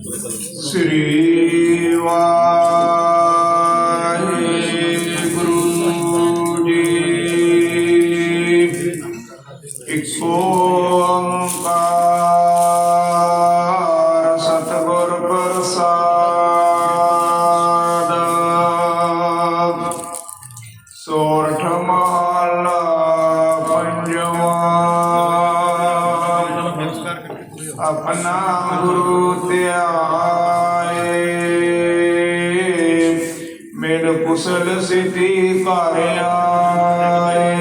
ਸ੍ਰੀ ਵਾਹਿਗੁਰੂ ਜੀ। ਇਕ ਓੰਕਾਰ ਸਤਿਗੁਰ ਪ੍ਰਸਾਦ। ਸੋਰਠ ਮਹਲਾ ਆਪਣਾ ਗੁਰੂ ਧਿਆਏ ਮੇਰ ਕੁਸਲ ਸਿਧੀ ਘਰ ਆਏ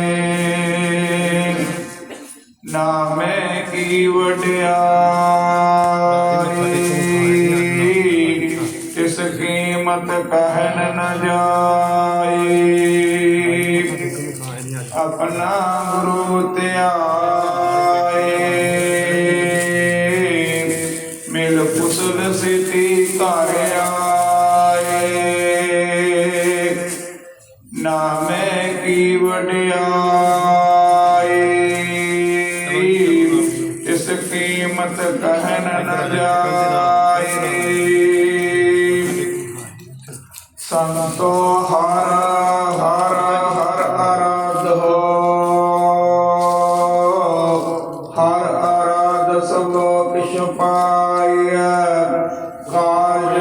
ਨਾਮੇ ਕੀ ਵਡਿਆਈ ਇਸ ਕੀਮਤ ਕਹਿਣ ਨ ਜਾਈ ਆਪਣਾ ਗੁਰੂ ਧਿਆਏ ਘਰ ਆਏ ਨਾਮੇ ਕੀ ਵਡਿਆਈ ਇਸ ਕੀਮਤ ਕਹਿਣ ਨ ਜਾਏ। ਸੰਤੋ ਹਰ ਹਰ ਹਰ ਅਰਾਧ ਹੋ। ਹਰ ਅਰਾਧ ਸਭ ਕਿਛ ਪਾਈਐ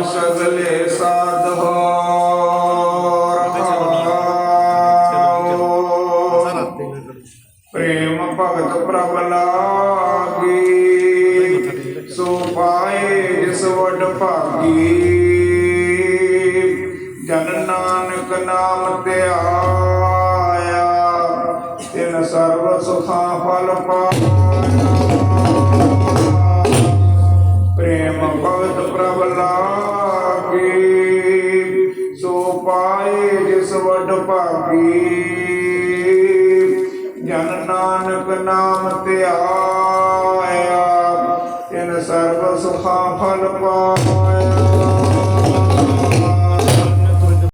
ਸਗਲੇ ਸਾਧੋ ਰਹਾਉ। ਪ੍ਰੇਮ ਭਗਤ ਪ੍ਰਭ ਲਾਗੀ ਸੋ ਪਾਏ ਜਿਸ ਵਡ ਭਾਗੀ। ਜਨ ਨਾਨਕ ਨਾਮ ਧਿਆਇਆ ਤਿਨ ਸਰਬ ਸੁਖਾਂ ਫਲ ਪਾਇਆ। ਭਾਗੀ ਜਨ ਨਾਨਕ ਨਾਮ ਧਿਆਇਆ ਤਿਨ ਸਰਬ ਸੁਖਾਂ ਫਲ ਪਾਇਆ।